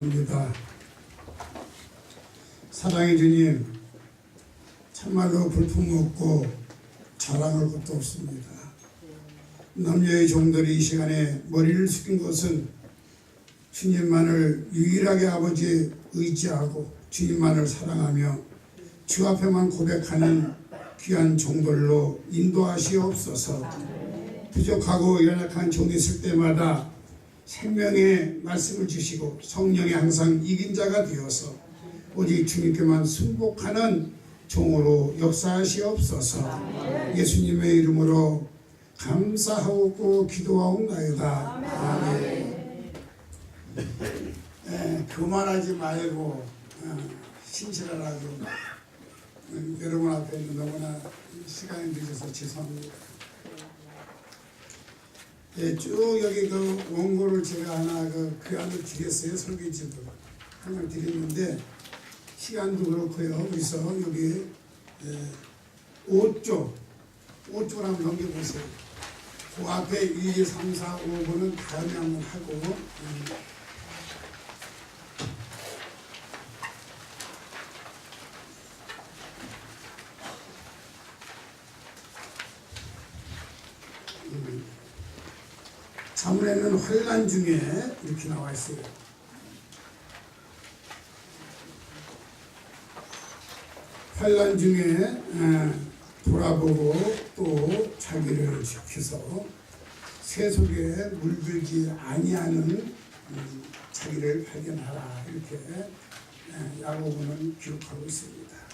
입니다. 사랑의 주님, 참말로 볼품없고 자랑할 것도 없습니다. 남녀의 종들이 이 시간에 머리를 숙인 것은 주님만을 유일하게 아버지 의지하고 주님만을 사랑하며 주 앞에만 고백하는 귀한 종들로 인도하시옵소서. 부족하고 연약한 종이 있을 때마다 생명의 말씀을 주시고 성령이 항상 이긴 자가 되어서 오직 주님께만 순복하는 종으로 역사하시옵소서. 예수님의 이름으로 감사하고 기도하옵나이다. 아멘. 에, 교만하지 말고 어, 신실하라고. 음, 여러분 앞에 너무나 시간이 늦어서 죄송합니다 예, 쭉 여기 그 원고를 제가 하나 그 교환을 드렸어요. 설계지도 하나 드렸는데 시간도 그렇고요. 그래서 여기 예, 5조 5조를 한번 넘겨보세요. 그 앞에 1, 2, 3, 4, 5번은 다음에 한번 하고 음, 자문에는 환란 중에 이렇게 나와 있어요. 환란 중에 에, 돌아보고 또 자기를 지켜서 세속에 물들지 아니하는 음, 자기를 발견하라 이렇게 에, 야고보는 기록하고 있습니다.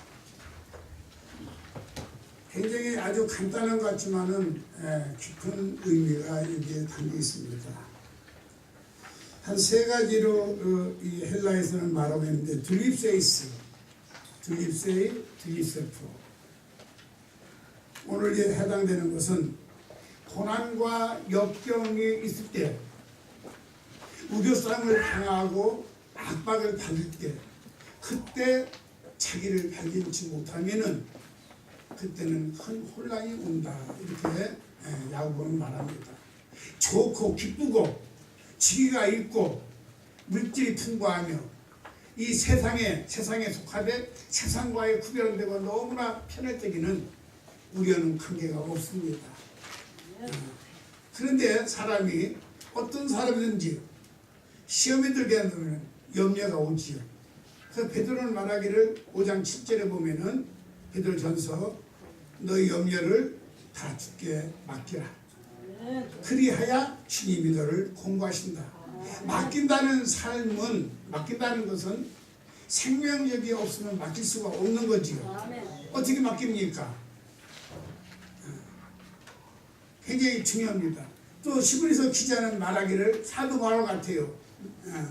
굉장히 아주 간단한 것 같지만은 에, 깊은 의미가 여기에 담겨 있습니다. 한 세 가지로 어, 이 헬라에서는 말하고 있는데 둘립세이스, 둘립세이, 둘립세프. 오늘 이제 해당되는 것은 고난과 역경이 있을 때 우겨싸움을 당하고 압박을 받을 때 그때 자기를 발견치 못하면은 그때는 큰 혼란이 온다 이렇게 예, 야고보는 말합니다. 좋고 기쁘고 지위가 있고 물질이 풍부하며 이 세상에 세상에 속하되 세상과의 구별되고 너무나 편할 때기는 우려는 관계가 없습니다. 어, 그런데 사람이 어떤 사람이든지 시험에 들게 되면 염려가 오지요. 그래서 베드로는 말하기를 5장 7절에 보면은 베드로전서 너희 염려를 다 주께 맡기라. 그리하여 주님이 너를 공부하신다. 맡긴다는 삶은 맡긴다는 것은 생명력이 없으면 맡길 수가 없는 거지요. 어떻게 맡깁니까? 굉장히 중요합니다. 또 시브리서 기자는 말하기를 사도 바로 같아요. 어.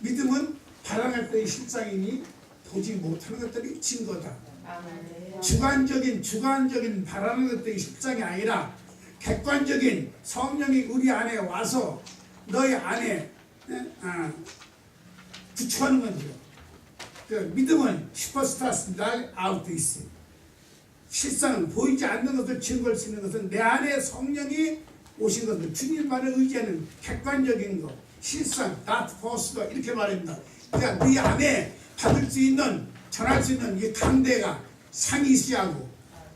믿음은 바라할 때의 실상이니 보지 못하는 것들이 증거다. 주관적인 주관적인 바라는 것들이 실상이 아니라 객관적인 성령이 우리 안에 와서 너희 안에 예? 아, 구축하는 거죠. 그 믿음은 슈퍼스타 스 날 아웃돼 있어. 실상은 보이지 않는 것을 증거할 수 있는 것은 내 안에 성령이 오신 것을 주님만을 의지하는 객관적인 것, 실상, force가 이렇게 말합니다. 그러니까 네 안에 받을 수 있는 전할 수 있는 이 강대가 상이 있어야 하고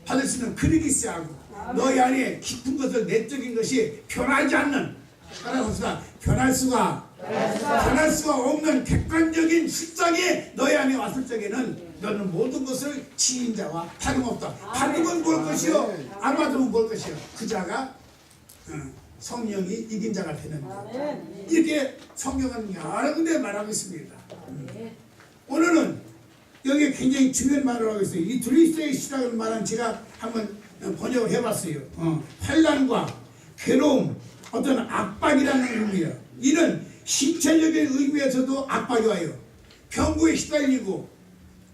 받을 수 있는 그릇이 있어야 하고 너희 안에 깊은 것을 내적인 것이 변하지 않는 따라서 변할 수가 변할 수가 없는 객관적인 실상이 너희 안에 왔을 적에는 너는 모든 것을 지인 자와 다름없다. 다름은 뭘 것이요? 안 받으면 뭘 것이요? 그 자가 어, 성령이 이긴 자가 되는 것. 이렇게 성경은 여러 군데 말하고 있습니다. 오늘은 여기에 굉장히 중요한 말을 하고 있어요. 이 둘리스의 시작을 말한 제가 한번 번역을 해봤어요. 어, 환란과 괴로움, 어떤 압박이라는 의미예요. 이는 신체적인 의미에서도 압박이 와요. 병구에 휘달리고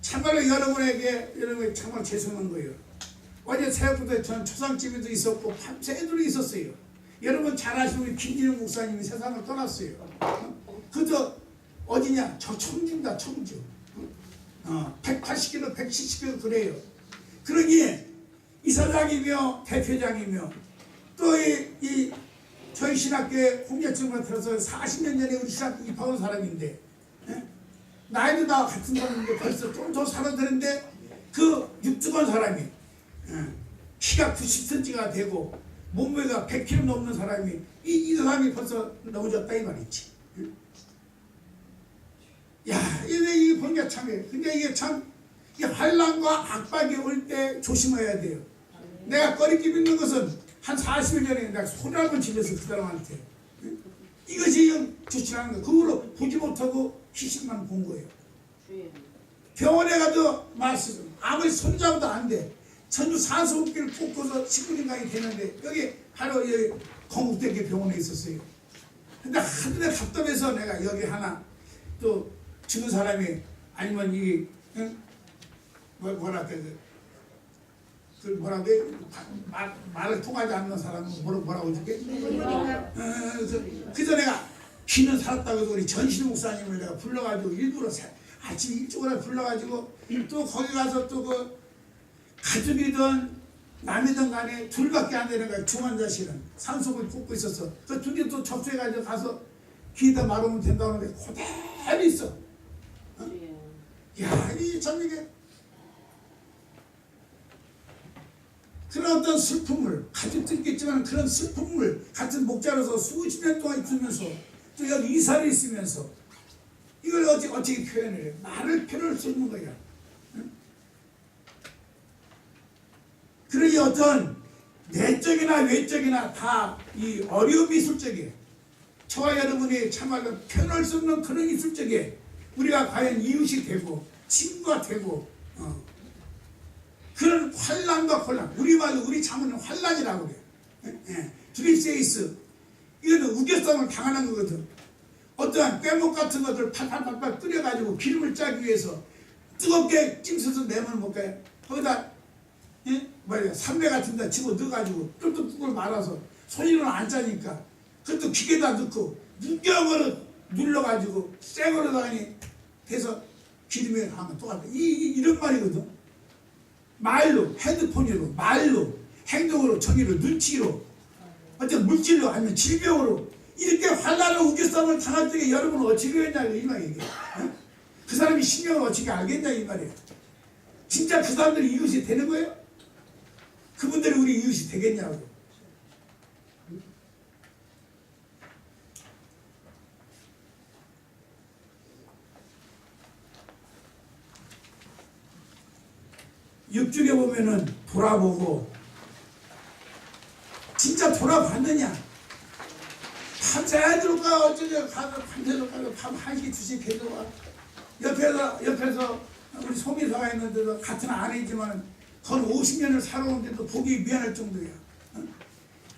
참말로 여러분에게 여러분 정말 죄송한 거예요. 어제 새벽부터 전 초상집에도 있었고 밤새도록 있었어요. 여러분 잘 아시는 우리 김진영 목사님이 세상을 떠났어요. 어? 그저 어디냐? 저 청주입니다. 청주. 어, 180km, 170km 그래요. 그러니 이사장이며 대표장이며 또이 저희 신학교에 홍제증을 들어서 40년 전에 우리 신학교 입학한 사람인데 예? 나이도 나와 같은 사람인데 벌써 좀더 살아드는데 그 육중한 사람이 예, 키가 90cm가 되고 몸무게가 100kg 넘는 사람이 이, 이 사람이 벌써 넘어졌다 이 말이지. 예? 야 이게 이 보니까 참해. 근데 이게 참 이 환란과 악박이 올 때 조심해야 돼요. 내가 꺼리낌 있는 것은 한 40일 전에 내가 소리 한번 질렸어 그 사람한테. 예? 이것이 영 조치라는 거 그걸로 보지 못하고 희식만 본 거예요. 병원에 가도 말씀 아무리 손잡아도 안 돼 전주 산소호흡기를 꽂고서 19년간이 되는데 여기 바로 여기 건국대교 병원에 있었어요 근데 하늘에 답답해서 내가 여기 하나 또 죽은 사람이 아니면 이 응? 뭐, 뭐라 그, 그 뭐라고 해? 말, 말을 통하지 않는 사람은 뭐라, 뭐라고 그러지? 어, 그래서 내가 귀는 살았다고 해서 우리 전신 목사님을 내가 불러가지고 일부러 사- 아침 일찍으로 불러가지고 또 거기 가서 또그 가족이든 남이든 간에 둘밖에 안 되는 거야. 중환 자실은. 산소를 꽂고 있었어 그 둘이 또 접수해가지고 가서 귀에다 말하면 된다고 하는데 그대로 있어. 야, 이참 이게 그런 어떤 슬픔을 가족도 있겠지만 그런 슬픔을 같은 목자로서 수십 년 동안 있으면서 또 여기 이사를 있으면서 이걸 어찌, 어떻게 표현을 해? 말을 표현할 수 없는 거야. 응? 그러니 어떤 내적이나 외적이나 다 이 어려움이 있을 적에 저와 여러분이 참말로 표현할 수 없는 그런 있을 적에 우리가 과연 이웃이 되고 친구가 되고 어. 그런 환란과 혼란 우리 말로 우리 자문은 환란이라고 그래 예, 예. 드립세이스 이거는 우겨성을 당하는 거거든 어떠한 뗏목 같은 것들 팔팔팔팔 끓여가지고 기름을 짜기 위해서 뜨겁게 찜서서 내면 뭘까요 거기다 예? 뭐야 삼배 같은 데 집어 넣어가지고 뚝뚝뚝을 말아서 손으로는 안 짜니까 그것도 기계다 넣고 무경으로 눌러가지고 쌩으로 다니 해서 기름에 하면 똑같아 이, 이, 이런 말이거든 말로 핸드폰으로 말로 행동으로 정의로 눈치로 어떤 물질로 아니면 질병으로 이렇게 환란을 우겨싸움을 당할 적에 여러분은 어찌게 했냐고 이 말이에요 어? 그 사람이 신경을 어찌게 알겠냐 이 말이에요 진짜 그 사람들이 이웃이 되는 거예요? 그분들이 우리 이웃이 되겠냐고. 육중에 보면은 돌아보고 진짜 돌아봤느냐? 밤새도가 어쩌죠 가서 밤새도 가서 밤 1시 2시 계속 와. 옆에서 옆에서 우리 소미사가 있는데도 같은 아내지만 건 50년을 살아오는데도 보기 미안할 정도야. 어?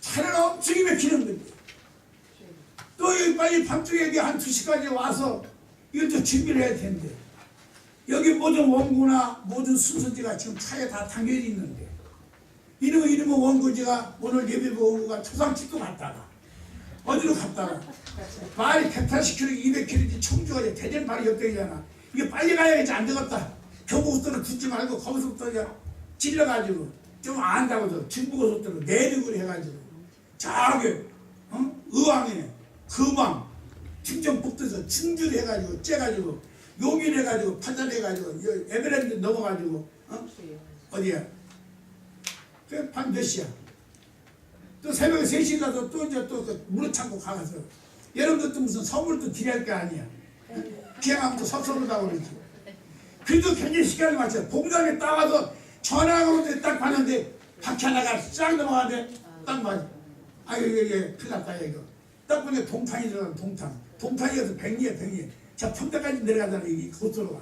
차를 엄청 맥히는 거지 또 여기 빨리 밤중에 한 2시까지 와서 이것도 준비를 해야 되는데. 여기 모든 원고나 모든 순서지가 지금 차에 다 담겨져 있는데. 이놈의 이름은 원고지가 오늘 예배보 원고가 초상집도 갔다가 어디로 갔다가. 말이 180km, 200km지 청주가 대전 바로 옆에잖아. 이게 빨리 가야겠지 안 되겠다. 경부고속도로 붙지 말고 거기서부터 이제 찔러가지고 좀 안다고도 중부고속도로 내륙을 해가지고 저기 어? 의왕에 금왕 충청북도에서 충주를 해가지고 째가지고 용인 해가지고 판단해가지고 여- 에베랜드 넘어가지고 어? 어디야? 그밤몇 시야? 또 새벽에 3시 나서 또 이제 또그 참고 가서 여러분들 또 무슨 선물도 드려야 할거 아니야? 기왕하면 또 섭섭하다고 그러지. 그래도 굉장히 시간을 맞춰. 봉장에 따와서 전화로 딱 봤는데 하나가 싹 넘어가는데 딱 맞아. 아유 이게 이게 큰일 났다 이거. 딱 보니까 동탄이 들어가 동탄. 동탄이 가서 백리야 백리. 저 평택까지 내려가잖아 이 고속도로가.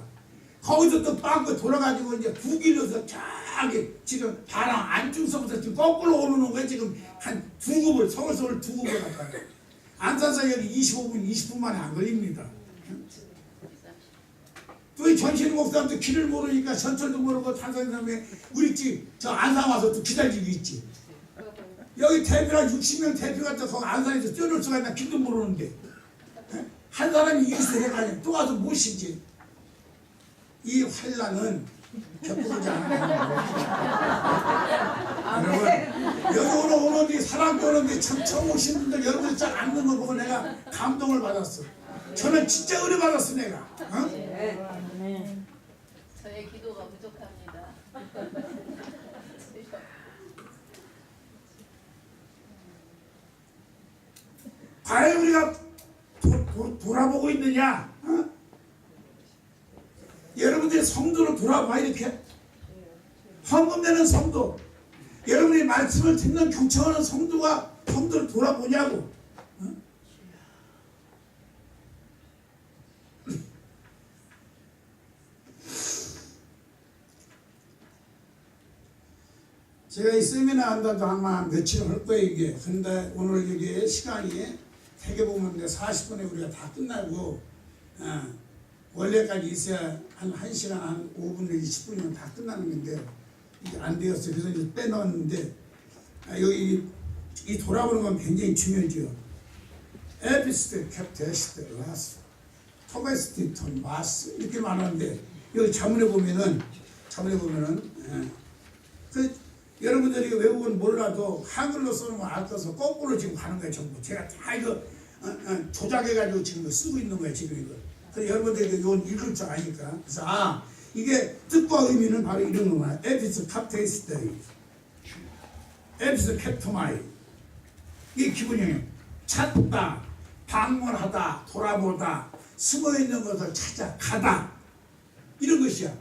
거기서 또 빵꾸 돌아가지고 이제 두 길로서 저기 지금 바람 안중서부터 지금 거꾸로 오르는 거야 지금 한 두 굽을 서울 서울 두 굽을 갔다. 여기 25분 20분 만에 안 걸립니다. 또이 전신 목사님도 길을 모르니까 전철도 모르고 탄산 사람에 우리 집 저 안산 와서 또 기다리고 있지. 여기 대표랑 60명 대표가 또 안산에서 뛰어놀 수가 있나 길도 모르는데 에? 한 사람이 이기서 해가지고 또 와서 모시지 이 환란은 격부르지 않아요. 여러분 여기 오늘 오는데 사람도 오는데 참 처음 오신 분들 여러분들 잘 앉는 거 보고 내가 감동을 받았어. 저는 진짜 은혜 받았어 내가. 어? 저의 기도가 부족합니다. 과연 우리가 도, 도, 돌아보고 있느냐? 어? 여러분들이 성도를 돌아봐 이렇게 헌금 내는 성도 여러분이 말씀을 듣는 경청하는 성도가 성도를 돌아보냐고 제가 이 세미나 한다도 아마 며칠 할 거예요 이게. 근데 오늘 이게 시간이 되게 보면 40분에 우리가 다 끝나고 어, 원래까지 있어야 한 1시간 한 5분 내지 10분이면 다 끝나는 건데 이게 안 되었어요. 그래서 이제 빼놓았는데 아, 여기 이 돌아보는 건 굉장히 중요하죠. 에피스트 캡테스트 라스 토베스트 톤 마스 이렇게 말하는데 여기 자문에 보면은 자문에 보면은 예. 그 여러분들이 외국은 몰라도 한글로 쓰는 거 알아서 거꾸로 지금 가는 거예요 전부. 제가 다 이거 어, 어, 조작해가지고 지금 쓰고 있는 거예요 지금 이거. 그래서 여러분들이 이건 읽을 줄 아니까. 그래서 아 이게 뜻과 의미는 바로 이런 거만 에피스 캡테이스테이 에피스 캡토마이 이게 기본형이에요. 찾다 방문하다 돌아보다 숨어있는 것을 찾아 가다. 이런 것이야.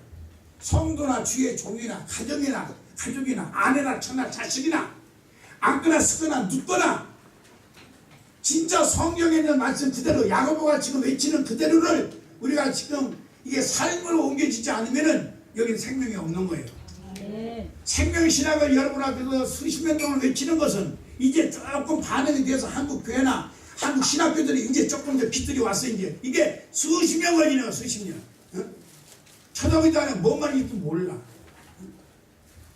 성도나 주의 종이나 가정이나 가족이나 아내나 처나 자식이나 앉거나 쓰거나 눕거나 진짜 성경에 있는 말씀 그대로 야고보가 지금 외치는 그대로를 우리가 지금 이게 삶으로 옮겨지지 않으면은 여기 생명이 없는 거예요. 생명 신학을 여러분 앞에서 수십 년 동안 외치는 것은 이제 조금 반응이 돼서 한국 교회나 한국 신학교들이 이제 조금 더 빛들이 왔어 이제 이게 수십 년 걸리는 거야 수십 년. 어? 쳐다보지도 않아 뭔 말인지도 몰라.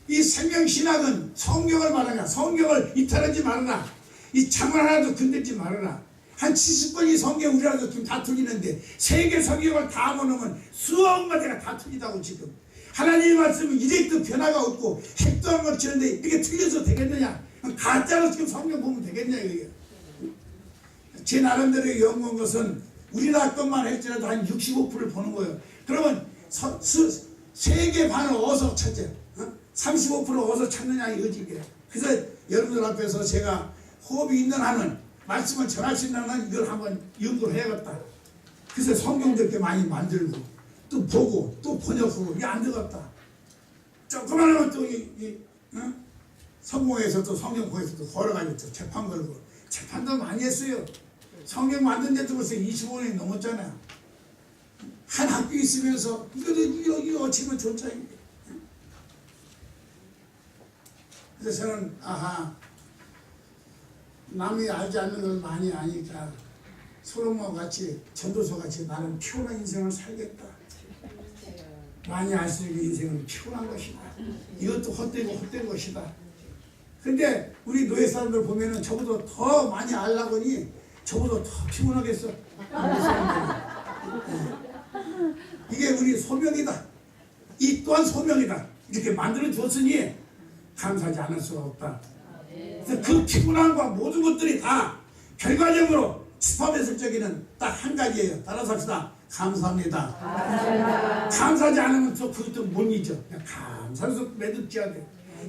이 생명신학은 성경을 말하냐 성경을 이탈하지 말아라 이 장을 하나도 건들지 말아라 한 70권이 성경 우리라도 지금 다 틀리는데 세계 성경을 다 모으면 수억 마디가 다 틀리다고 지금 하나님의 말씀은 이래도 변화가 없고 핵도 안 거치는데 이게 틀려서 되겠느냐 가짜로 지금 성경 보면 되겠냐 이게 제 나름대로 연구한 것은 우리나라 것만 했지라도 한 65%를 보는 거예요. 그러면 서, 수, 세계 반을 어디서 찾아? 어? 35% 어디서 찾느냐 이거지. 그래서 여러분들 앞에서 제가 호흡이 있는 한은 말씀을 전할 수 있는 한은 이걸 한번 연구를 해야겠다. 그래서 성경도 이렇게 많이 만들고 또 보고 또 번역하고 이게 안 되겠다. 조그만 하면 또 이, 이, 어? 성공에서도 성경고에서도 걸어가지고 또 재판 걸고 재판도 많이 했어요. 성경 만든 데도 벌써 25년이 넘었잖아요. 한 학교 있으면서 이거도 이거 이거 어치면 좋자 이게. 그래서 저는 아하 남이 알지 않는 걸 많이 아니까 소로몬 같이 전도서 같이 나는 피곤한 인생을 살겠다. 많이 알수 있는 인생은 피곤한 것이다. 이것도 헛되고 헛된 것이다. 근데 우리 노예 사람들 보면은 저보다 더 많이 알라보니 저보다 더 피곤하겠어. 이게 우리 소명이다. 이 또한 소명이다. 이렇게 만들어 주었으니 감사하지 않을 수가 없다. 그래서 그 피곤함과 모든 것들이 다 결과적으로 집합했을 적에는 딱 한 가지예요. 따라서 합시다. 감사합니다. 감사하지 않으면 또 그것도 못 잊어. 감사해서 매듭 지어야 돼.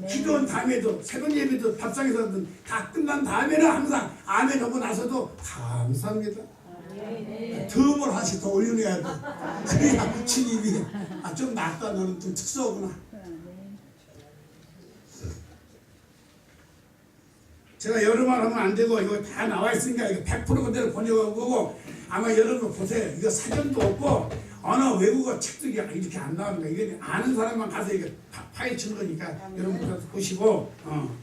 기도한 다음에도 새로운 예배도 밥상에서든 다 끝난 다음에는 항상 아멘 하고 나서도 감사합니다. 덤을 하나씩 더 올려놔야 돼. 그래야 주님이 아, 좀 낫다 너는 좀 특수하구나. 제가 여러 말 하면 안 되고 이거 다 나와 있으니까 이거 100% 그대로 번역한 거고 아마 여러분 보세요. 이거 사전도 없고 어느 외국어 책도 이렇게 안 나옵니다. 이게 아는 사람만 가서 이거 파- 파헤친 거니까 여러분 가서 보시고 어.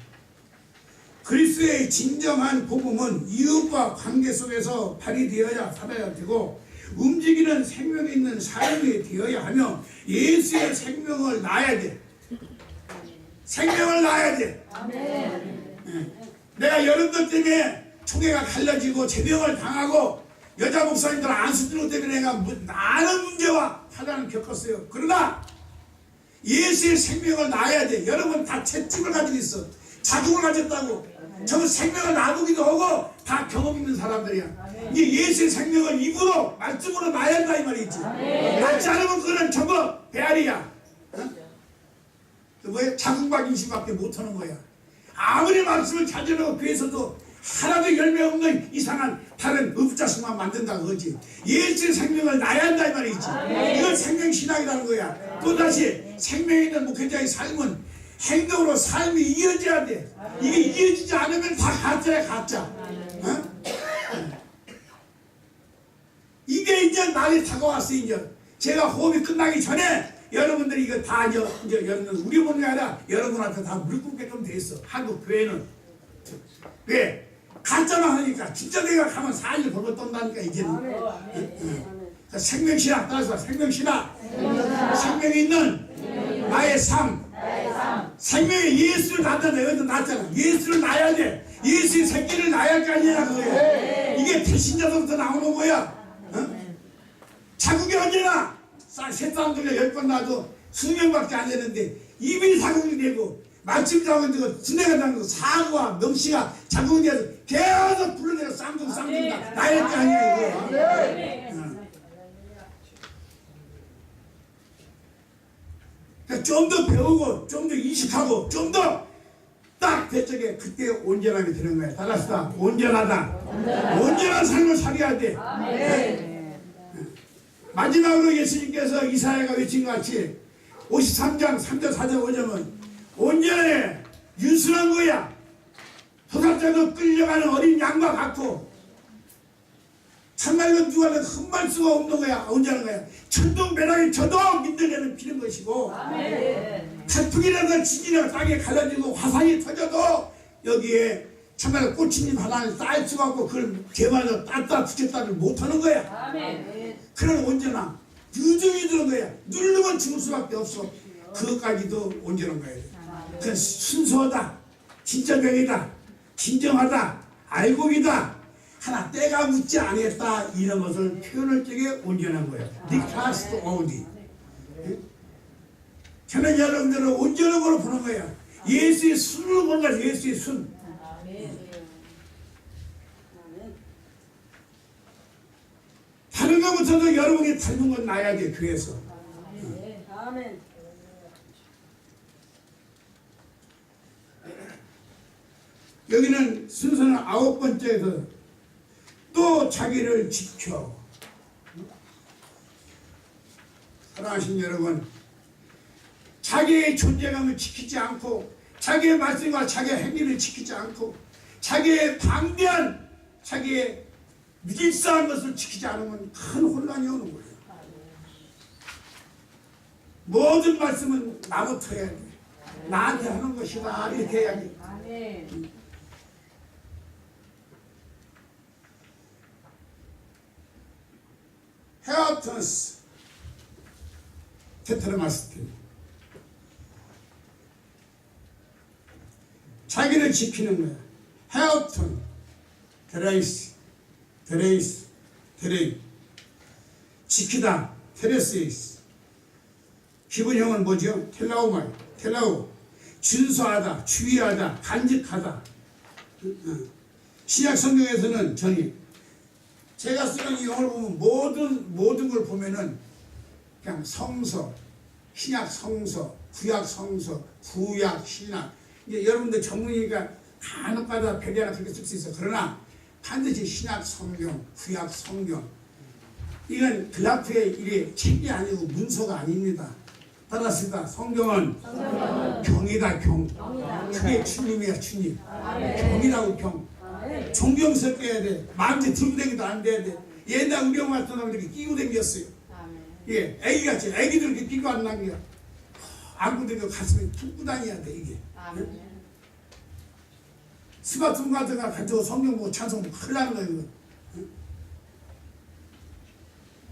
그리스의 진정한 복음은 이웃과 관계 속에서 발휘되어야 살아야 되고 움직이는 생명이 있는 삶이 되어야 하며 예수의 생명을 낳아야 돼. 생명을 낳아야 돼. 예. 내가 여러분들 때문에 총회가 갈라지고 제명을 당하고 여자 목사님들 안수 뜨는 것 때문에 내가 무- 많은 문제와 환란을 겪었어요. 그러나 예수의 생명을 낳아야 돼. 여러분 다 채찍을 가지고 있어. 자궁을 가졌다고. 저 생명을 놔두기도 하고 다 경험 있는 사람들이야. 이게 예수의 생명을 입으로 말씀으로 낳아야 한다 이 말이지. 낳지 않으면 그거는 저거 배알이야. 어? 그 뭐야? 자궁박 임신밖에 못하는 거야. 아무리 말씀을 찾으려고 교회에서도 하나도 열매 없는 이상한 다른 읍자식만 만든다 그거지. 예수의 생명을 낳아야 한다 이 말이지. 이건 생명신학이라는 거야. 또다시 생명 있는 목회자의 삶은 행동으로 삶이 이어져야 돼. 이게 이어지지 않으면 다 가짜야 가짜. 어? 이게 이제 날이 다가왔어 이제. 제가 호흡이 끝나기 전에 여러분들이 이거 다 이제, 이제 여러분 우리 보는 아니라 여러분한테 다 물고게끔 돼 있어. 한국 교회는. 왜? 가짜만 하니까 진짜 내가 가면 사일 벌벌 떤다니까 이제는. 그러니까 생명신학 따라서 생명신학. 생명이 있는 나의 삶. 생명의 예수를 낳는다 내가 낳았잖아. 예수를 낳아야 돼. 예수의 새끼를 낳아야 할거 아니야 그거야 이게 배신자로부터 나오는 거야. 어? 자국이 언제나 세 사람들이 열번 낳아도 수명밖에 안 되는데 이미 자국이 되고 마침 자국이 되고 진행한다는 거 사고와 명시가 자국이 돼서 계속 불러내고 쌍둥 쌍둥 다 나야 할거 아니야 이거 어. 그러니까 좀 더 배우고 좀 더 인식하고 좀 더 딱 대적에 그때 온전함이 되는 거야. 따라서 온전하다. 온전한 삶을 살아야 돼. 마지막으로 예수님께서 이사야가 외친 것 같이 53장 3절 4절 5절은 온전해 윤순한 거야. 도살자도 끌려가는 어린 양과 같고 참말로 누가 흠말 수가 없는 거야. 온전한 거야. 천둥 배락이 저도 민들레는 피는 것이고 태풍이라든 지진이나 땅에 갈라지고 화산이 터져도 여기에 참말로 꽃잎 하나를 쌓일 수가 없고 그걸 개발로 따따 붙였다를 못하는 거야. 그런 온전함. 유정이 드는 거야. 누르면 죽을 수밖에 없어. 그것까지도 온전한 거야. 그 순수하다. 진짜 병이다. 진정하다. 알고기다. 하나 때가 묻지 않았다. 이런 것을 표현할 적에 온전한 거야. 니카스트 오디 저는 여러분들을 온전한 걸로 보는 거야. 예수의 보는 거야. 예수의 순 다른 것부터도 여러분이 닮은 건 나야 돼 교회에서 아멘. 여기는 순서는 아홉 번째에서 또 자기를 지켜 사랑하신 여러분 자기의 존재감을 지키지 않고 자기의 말씀과 자기의 행위를 지키지 않고 자기의 방대한 자기의 믿을싸한 것을 지키지 않으면 큰 혼란이 오는 거예요. 모든 말씀은 나부터 해야 돼. 나한테 하는 것이다 이렇게 해야지. 아멘. 헤어턴스 테트라마스틴 자기를 지키는 거야. 헤어턴 드레이스 드레이스 드레이 지키다 테레스이스 기본형은 뭐죠? 텔라우말 텔라우 준수하다 주의하다 간직하다 응. 신약 성경에서는 전이 제가 쓰는 이 영어를 보면 모든 모든 걸 보면은 그냥 성서, 신약 성서, 구약 성서, 구약 신약. 이제 여러분들 전문이니까 간혹가다 배려나 그렇게 쓸 수 있어. 그러나 반드시 신약 성경, 구약 성경. 이건 글라프의 일이 책이 아니고 문서가 아닙니다. 따라습니다 성경은 경이다 경. 그게 주님이야 주님. 경이라고 경. 존경스럽게 해야 돼. 마음에 들고 다니도 안 돼야 돼. 옛날 우리 엄마 같은 놈들이 끼고 다녔어요. 예, 애기같이 애기들 이렇게 끼고 안 남겨. 안고 다니고 가슴에 품고 다녀야 돼 이게. 스마트폰 같은 거 가지고 성경 보고 찬송 큰일 나는. 응?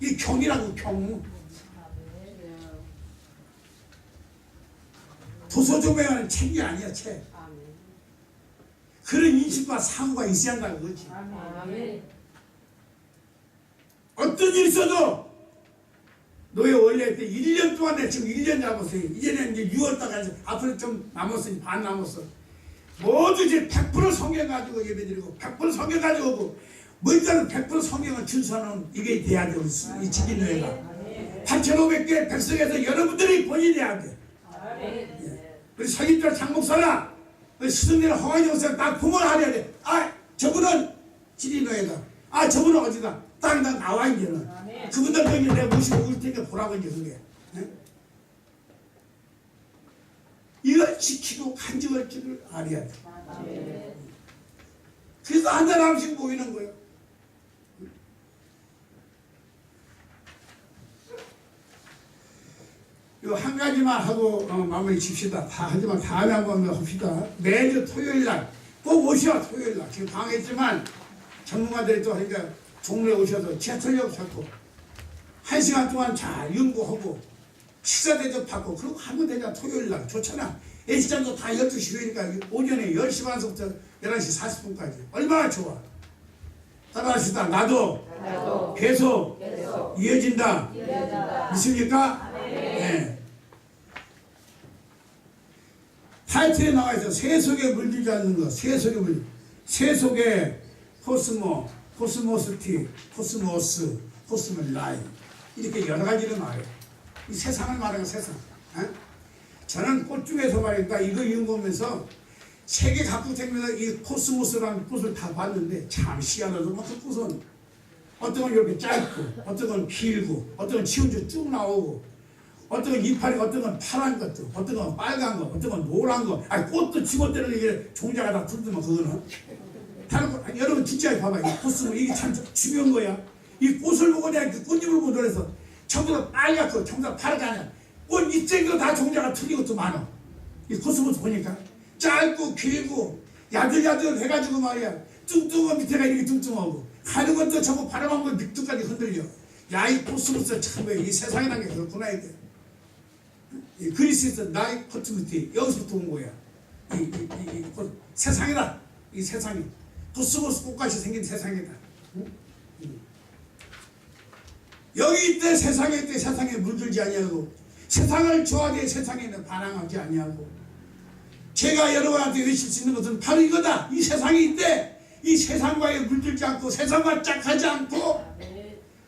이 경이라고 경. 도서조매하는 책이 아니야 책. 그런 인식과 사고가 있어야 한다는 거지. 어떤 일이 있어도 노예 원래 때 1년 동안 내 지금 1년 남았어요. 이제는 이제 6월 달까지 앞으로 좀 남았으니 반 남았어. 모두 이제 100% 성경 가지고 예배드리고 100% 성경 가지고 오고 뭐 일단은 100% 성경을 준수하는 이게 돼야 돼요. 이 지kin노예가 8,500개 백성에서 여러분들이 본인이 해야 돼. 우리 서기들 장목사나 우리 스승들 허가지 목사 다 부모를 하려야 돼. 아 저분은 지리노예다. 아 저분은 어디다. 땅다 나와 이제는. 그분들 거기 내가 모시고 올 테니까 보라고 이제 그게. 네? 이걸 지키고 간직할 줄을 알아야 돼. 그래서 한 사람 하나씩 모이는 거예요. 요한 가지만 하고 어, 마무리 칩시다. 다 하지만 다음에 한번 더 합시다. 매주 토요일 날꼭 오셔 토요일 날. 지금 방했지만 전문가들이 또 그러니까 종로에 오셔서 최철력 잡고 한 시간 동안 잘 연구하고 식사 대접하고 그러고 하면 되잖아 토요일 날 좋잖아. H장도 다 12시니까 오전에 10시 반서부터 11시 40분까지 얼마나 좋아. 따라하시다 나도, 나도 계속, 계속 이어진다. 이어진다. 믿습니까? 네. 타이틀에 나와 있어. 새 속에 물들지 않는 것. 새 속에 물. 새 속에 코스모, 코스모스티, 코스모스, 코스모라인. 이렇게 여러 가지를 말해요. 이 세상을 말하는 세상. 에? 저는 꽃 중에서 말이니까 이거 연구하면서 세계 각국 생면서 이 코스모스라는 꽃을 다 봤는데 참 희한하죠. 막그 꽃은 어떤 건 이렇게 짧고, 어떤 건 길고, 어떤 건 치우쳐 쭉 나오고, 어떤 건 이파리, 어떤 건 파란 것도, 어떤 건 빨간 거, 어떤 건 노란 거. 아니 꽃도 지멋대로 이게 종자가 다 풀더만 그거는. 다른 거, 아니, 여러분 진짜 봐봐. 이 코스모 이게 참 중요한 거야. 이 꽃을 보고 내가 그 꽃잎을 보고 그래서 전부 다 빨갛고 전부 다 파랗게 아니야. 꽃 잎쟁이도 다 종자가 틀린 것도 많아. 이 코스모스 보니까 짧고 길고 야들야들 해가지고 말이야. 뚱뚱한 밑에가 이렇게 뚱뚱하고 가는 것도 전부 바람한 건 밑도까지 흔들려. 야 이 코스모스 참이 세상이라는 게 그렇구나 이게. 이 그리스에서 나의 코스모스 여기서부터 온 거야. 이, 이, 이, 이 코- 세상이다. 이 세상이 코스모스 꽃같이 생긴 세상이다. 응? 응. 여기 있대 세상에 있대 세상에 물들지 아니하고 세상을 좋아하되 세상에는 반항하지 아니하고 제가 여러분한테 외칠 수 있는 것은 바로 이거다. 이 세상이 있대. 이 세상과에 물들지 않고 세상과 짝하지 않고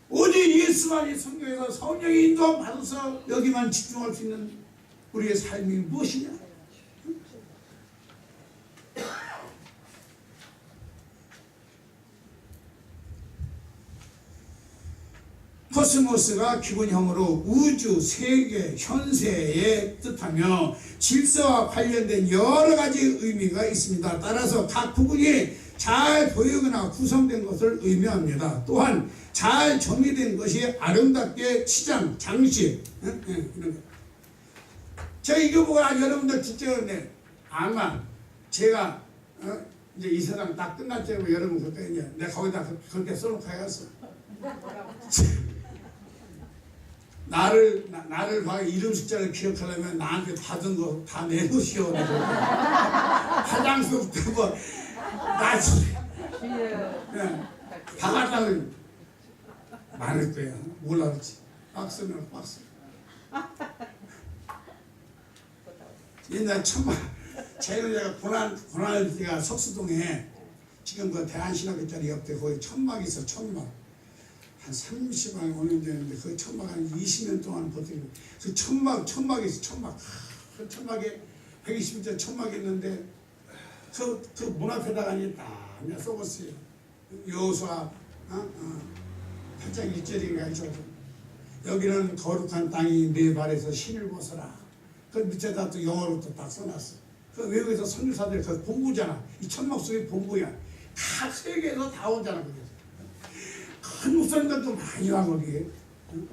오직 예수만이 성경에서 성령의 인도함 받아서 여기만 집중할 수 있는 우리의 삶이 무엇이냐? 코스모스가 기본형으로 우주, 세계, 현세에 뜻하며 질서와 관련된 여러 가지 의미가 있습니다. 따라서 각 부분이 잘 보이거나 구성된 것을 의미합니다. 또한 잘 정리된 것이 아름답게 치장, 장식 응? 응, 이런 거. 저 이거 보고 아, 여러분들 진짜 네, 아마 제가 어? 이제 이 세상 다 끝날 때고 여러분 그때 이제 내가 거기다 그- 그렇게 써놓고 가겠어. 나를 나, 나를 봐 이름 숫자를 기억하려면 나한테 받은 거 다 내놓으시오. 화장실부터 뭐나 네. 다 갖다는 많을 거야. 그렇지. 박스면 박스. 옛날 천막 제일 내가 고난 고난을 때가 석수동에 지금 그 대한신학교짜리 옆에 거기 천막이 있어 천막 한 30만 오년 되는데 그 천막 한 20년 동안 버티고 그 천막 천막이 있어 천막. 그 천막에 120m 천막이 있는데 그, 그문 앞에다가 이제 딱 그냥 써봤어요. 여호수아 어? 어. 8장 1절인가 있어서 여기는 거룩한 땅이 내 발에서 신을 벗어라. 그 밑에다 또 영어로 또 딱 써놨어. 그 외국에서 선교사들 그 본부잖아. 이 천막 속에 본부야. 다 세계에서 다 오잖아 그게 큰 목사님들도 많이 와 거기에 응?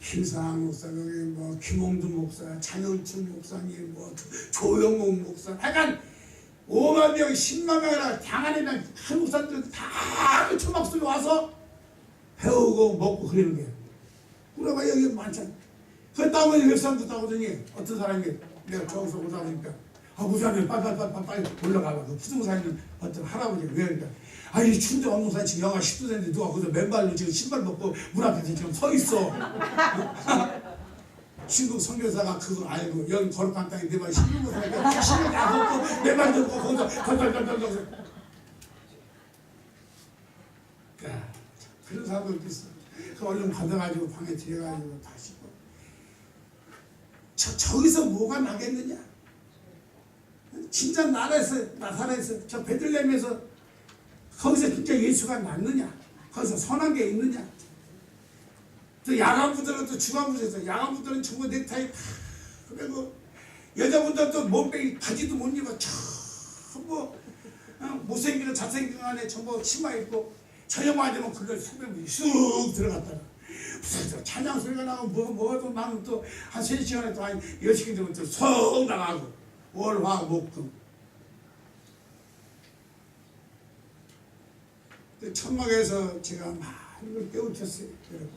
김상 목사 거기 뭐 김홍두 목사 장현춘 목사님 뭐 조- 조영목 목사. 약간 5만 명 10만 명이나 당안에는 큰 목사님들 다그 속에 와서 배우고 먹고 그러는 거야. 그러봐 여기 많잖아. 그몇 사람도 따보더니 어떤 사람이 내가 저기서 오다 보니까 아 부산에 빨빨빨빨 빨리 올라가봐. 그 부동산 있는 어떤 할아버지 왜 그러니까 아니 추운데 원동산 지금 영하 10도 되는데 누가 거기서 맨발로 지금 신발 벗고 문 앞에 지금 서 있어. 신국 선교사가 그거 알고 여기 거룩한 땅에 내 말이 신국 사니까 신을 다 벗고 맨발 벗고 거기서 덜덜덜덜 야, 그런 사람들 있어. 그 얼른 받아가지고 방에 들여가지고 다시 뭐. 저 저기서 뭐가 나겠느냐? 진짜 나라에서 나사렛에서 저 베들레헴에서 거기서 진짜 예수가 났느냐? 거기서 선한 게 있느냐? 또 야간부들은 또 주간부들에서 야간부들은 전부 넥타이 다 그리고 여자분들도 몸빼기 바지도 못 입어 전부 어, 못생기는 잘생긴 안에 전부 치마 입고 저녁만 되면 그걸 수면이 쑥 들어갔다가 찬양 소리가 나고 뭐 뭐도 나면 또한 3시간에 또한 10시간 되면 또속 나가고 월화 목금. 그 천막에서 제가 많은 걸 깨우쳤어요 여러분.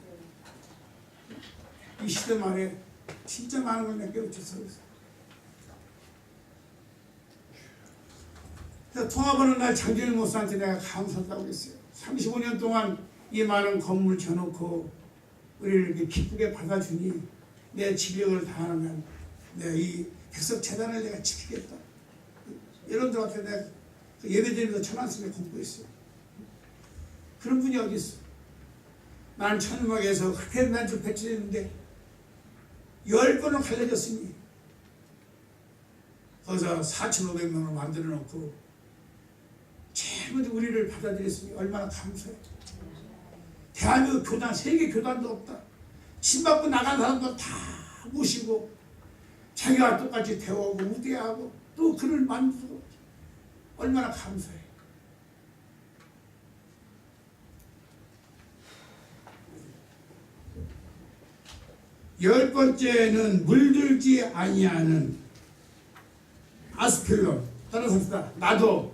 이 시대 말에 진짜 많은 걸 깨우쳤어요 통화하는 날 장준일 목사한테 내가 감사하다고 했어요. 35년 동안 이 많은 건물 쳐놓고 우리를 이렇게 기쁘게 받아주니 내 지력을 다하면 내가 이 백석 재단을 내가 지키겠다. 여러분들한테 내가 그 예배드리면서 천안성에 공부했어요. 그런 분이 어디 있어? 나는 천막에서 그렇게 난좀 배치했는데 열 번을 갈려졌으니 거기서 4,500명을 만들어 놓고 제일 먼저 우리를 받아들였으니 얼마나 감사해. 대한민국 교단, 세계 교단도 없다. 침 받고 나간 사람도 다 모시고 자기와 똑같이 대화하고 우대하고 또 그를 만들고 얼마나 감사해. 열 번째는 물들지 아니하는 아스펠론 따라서 합시다. 나도,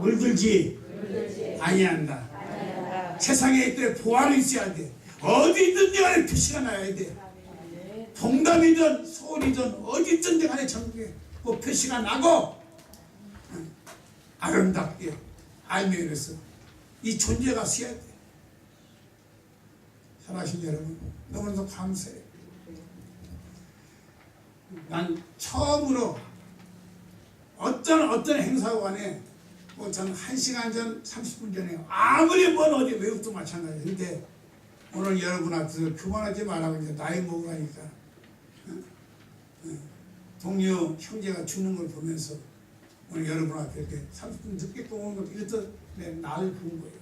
물들지, 아니한다. 세상에 있대 보안이 있어야 돼. 어디든지 간에 표시가 나야 돼. 동남이든 서울이든 어디든지 간에 전국에 그 표시가 나고 응, 아름답게 알면서 이 존재가 써야 돼. 살아신 여러분 너무나도 감사해. 난 처음으로 어떤 어떤 행사가 간에 뭐 저는 1시간 전, 30분 전에 아무리 먼 어디 외국도 마찬가지예요. 근데 오늘 여러분 앞에서 그만하지 말라고 이제 나이 먹으니까 어? 어, 동료 형제가 주는 걸 보면서 오늘 여러분 앞에 이렇게 30분 늦게 또 오는 것도 이것도 내 나를 부은 거예요.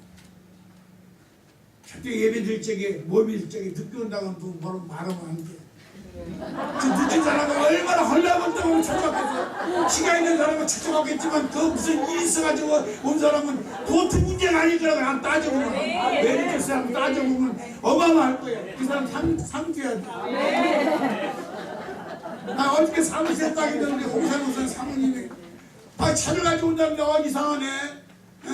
절대 예배 드릴 적에 몸이 들 적에 늦게 온다고 또 뭐로 말하면 안 돼. 그 늦은 사람은 얼마나 헐레벌떡하고 찾아가서 시간 있는 사람은 찾아가겠지만 그 무슨 일이 있어가지고 온 사람은 보통 문제가 아닐 거라고 안 따져보면 왜 이렇게 사람 따져보면 어마어마할 거예요. 그 사람 상, 상주해야. 돼 나 어떻게 사무실 땅이 되는데 홍사무선 사모님이 아 차를 가지고 온다는데 어 이상하네 어?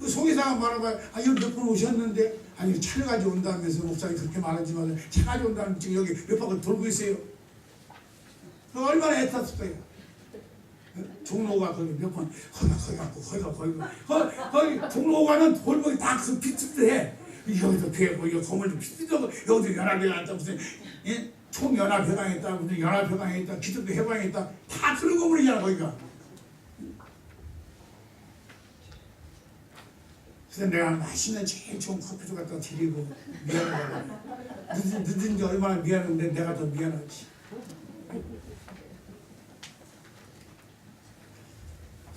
그 송이사가 말하고 아 여기 몇 분 오셨는데 아니 차를 가지고 온다면서 목사님 그렇게 말하지 마세요 차 가지고 온다면 지금 여기 몇 바퀴 돌고 있어요 그 얼마나 애탔을 거예요 어? 종로가 거기 몇번 거기가 거, 거기 종로가는 골목이 다그 비슷해 여기도 배고 여기 건물도 비슷하고 여기도 연합회가 있다 무슨 예? 총연합회가 있다 무슨 연합회가 있다 기독교 해방이 있다 다 그런 건물이잖아 거기가. 그래서 내가 맛있는 제일 좋은 커피도 갖다 드리고 미안하다고 늦은, 늦은 지 얼마나 미안한데 내가 더 미안하지.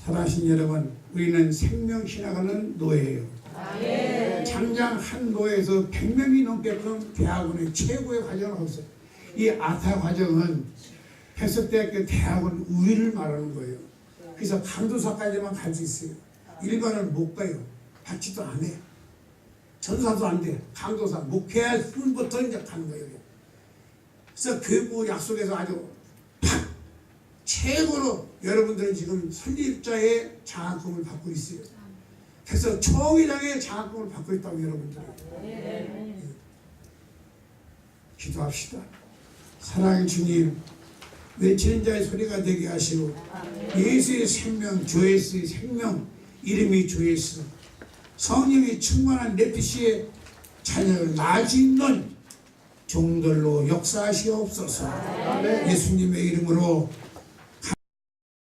사랑하신 여러분 우리는 생명신학하는 노예예요. 장장 한 노예에서 100명이 넘게끔 대학원의 최고의 과정을 하고 있어요 이 아타 과정은 해석대학교 대학원 우위를 말하는 거예요 그래서 강도사까지만 갈 수 있어요 일반은 못 가요 받지도 안 해. 전사도 안 돼. 강도사 목회할 뿐부터 이제 가는 거예요. 그래서 교육부 약속에서 아주 팍 최고로 여러분들은 지금 설립자의 장학금을 받고 있어요. 그래서 총회장의 장학금을 받고 있다고 여러분들. 기도합시다. 사랑의 주님, 외치는 자의 소리가 되게 하시고 예수의 생명 주 예수의 생명 이름이 주 예수. 성령이 충만한 레피시의 자녀를 낳을 수 있는 종들로 역사하시옵소서. 예수님의 이름으로